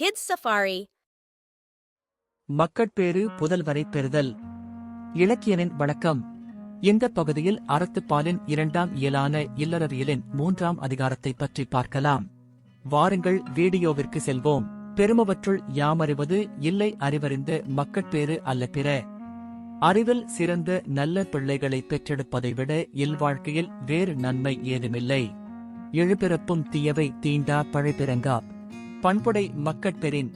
Kids safari மக்கட்பேறு புதல்வரை பெறுதல். இலக்கியனின் வணக்கம் இந்த பகுதியில் அறத்துப்பாலின் இரண்டாம் இயலான இல்லறவியலின் மூன்றாம் அதிகாரத்தை பற்றி பார்க்கலாம். வாருங்கள் வீடியோவிற்கு செல்வோம். பெருமவற்றுள் யாமறிவது இல்லை அறிவறிந்த மக்கட்பேறு அல்ல பிற. அறிவில் சிறந்த நல்ல பிள்ளைகளை பெற்றெடுப்பதை விட இல்வாழ்க்கையில் வேறு நன்மை ஏதுமில்லை. எழுபிறப்பும் தீயவை தீண்டா பழைப்பிறங்கா பண்புடை மக்கட்பெறின்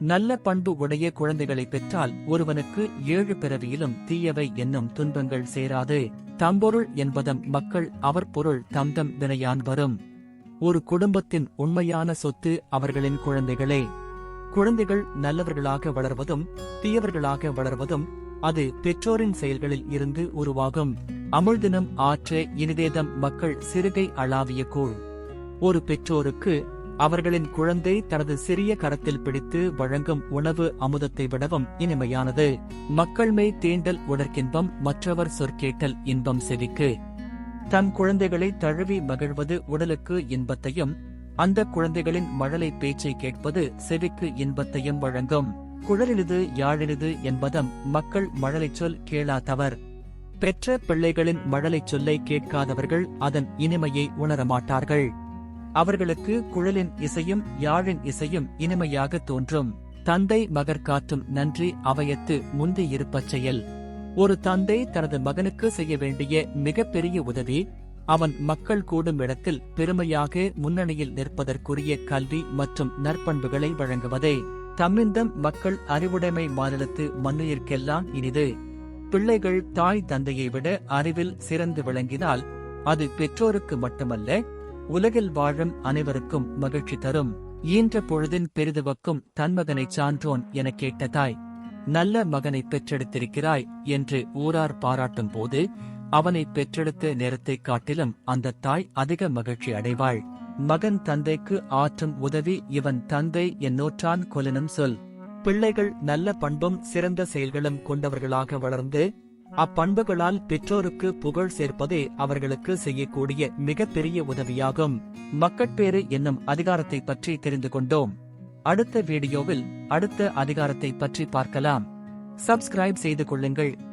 நல்ல பண்பு உடைய குழந்தைகளை பெற்றால் ஒருவனுக்கு ஏழு பிறவியிலும் தீயவை என்னும் துன்பங்கள் சேராது. தம்பொருள் என்பதம் மக்கள் அவர் பொருள் தம்தம் வினையான் வரும். ஒரு குடும்பத்தின் உண்மையான சொத்து அவர்களின் குழந்தைகளே. குழந்தைகள் நல்லவர்களாக வளர்வதும் தீயவர்களாக வளர்வதும் அது பெற்றோரின் செயல்களில் இருந்து உருவாகும். அமிழ்தினம் ஆற்ற இனிதேதம் மக்கள் சிறுகை அளாவிய கூழ். ஒரு பெற்றோருக்கு அவர்களின் குழந்தை தனது சிறிய கரத்தில் பிடித்து வழங்கும் உணவு அமுதத்தை விடவும் இனிமையானது. மக்கள்மை தீண்டல் உடற்கின்பம் மற்றவர் சொற்கேட்டல் இன்பம் செவிக்கு. தன் குழந்தைகளை தழுவி மகிழ்வது உடலுக்கு இன்பத்தையும் அந்த குழந்தைகளின் மழலை பேச்சை கேட்பது செவிக்கு இன்பத்தையும் வழங்கும். குழலிது யாழெழுது என்பதம் மக்கள் மழலைச் சொல் கேளாதவர். பெற்ற பிள்ளைகளின் மழலைச் சொல்லை கேட்காதவர்கள் அதன் இனிமையை உணரமாட்டார்கள். அவர்களுக்கு குழலின் இசையும் யாழின் இசையும் இனிமையாக தோன்றும். தந்தை மகர் காட்டும் நன்றி அவையத்து முந்தியிருப்பச் செயல். ஒரு தந்தை தனது மகனுக்கு செய்ய வேண்டிய மிகப்பெரிய உதவி அவன் மக்கள் கூடும் இடத்தில் பெருமையாக முன்னணியில் நிற்பதற்குரிய கல்வி மற்றும் நற்பண்புகளை வழங்குவதே. தம்மிந்தம் மக்கள் அறிவுடைமை மாநிலத்து மண்ணுயிர்க்கெல்லாம் இனிது. பிள்ளைகள் தாய் தந்தையை விட அறிவில் சிறந்து விளங்கினால் அது பெற்றோருக்கு மட்டுமல்ல உலகில் வாழும் அனைவருக்கும் மகிழ்ச்சி தரும். ஈன்ற பொழுதின் பெரிதுவக்கும் தன்மகனைச் சான்றோன் எனக் கேட்ட தாய் நல்ல மகனை பெற்றெடுத்திருக்கிறாய் என்று ஊரார் பாராட்டும் போது அவனை பெற்றெடுத்த நேரத்தைக் காட்டிலும் அந்த தாய் அதிக மகிழ்ச்சி அடைவாள். மகன் தந்தைக்கு ஆற்றும் உதவி இவன் தந்தை என்னோற்றான் கொலனும் சொல். பிள்ளைகள் நல்ல பண்பும் சிறந்த செயல்களும் கொண்டவர்களாக வளர்ந்து அப்பண்புகளால் பெற்றோருக்கு புகழ் சேர்ப்பதே அவர்களுக்கு செய்யக்கூடிய மிகப்பெரிய உதவியாகும். மக்கட்பேறு என்னும் அதிகாரத்தை பற்றி தெரிந்து கொண்டோம். அடுத்த வீடியோவில் அடுத்த அதிகாரத்தை பற்றி பார்க்கலாம். சப்ஸ்கிரைப் செய்து கொள்ளுங்கள்.